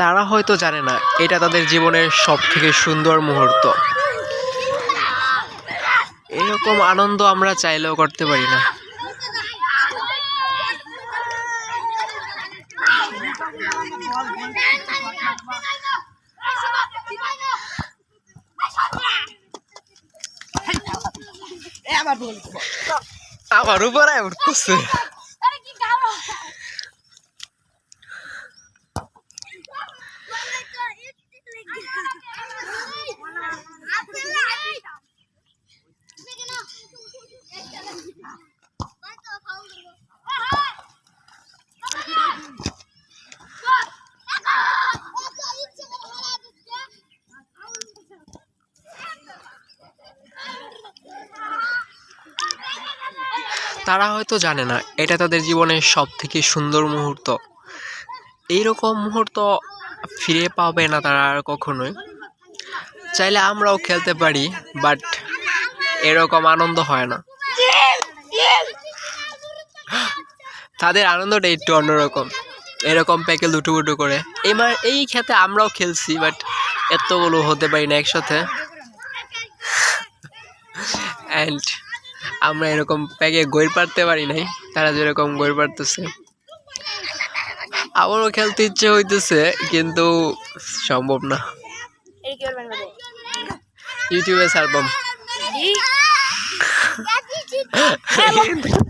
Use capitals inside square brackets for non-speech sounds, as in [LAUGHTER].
তারা হয়তো জানে না এটা তাদের জীবনের সব থেকে সুন্দর মুহূর্ত। এরকম আনন্দ আমরা চাইলেও করতে পারি না। আমার উপরে উঠতেছে। তারা হয়তো জানে না, এটা তাদের জীবনের সব থেকে সুন্দর মুহূর্ত। এইরকম মুহূর্ত ফিরে পাবে না তারা আর কখনোই। চাইলে আমরাও খেলতে পারি বাট এরকম আনন্দ হয় না। তাদের আনন্দটা একটু অন্যরকম। এরকম প্যাকে লুটুপুটু করে। এবার এই খেতে আমরাও খেলছি বাট এতগুলো হতে পারি না একসাথে। অ্যান্ড আমরা এরকম প্যাকে গৈর পারতে পারি নাই তারা যেরকম গৈর পারতেছে আবারও খেলতে ইচ্ছে হইতেছে কিন্তু সম্ভব না। ইউটিউবে কি [LAUGHS]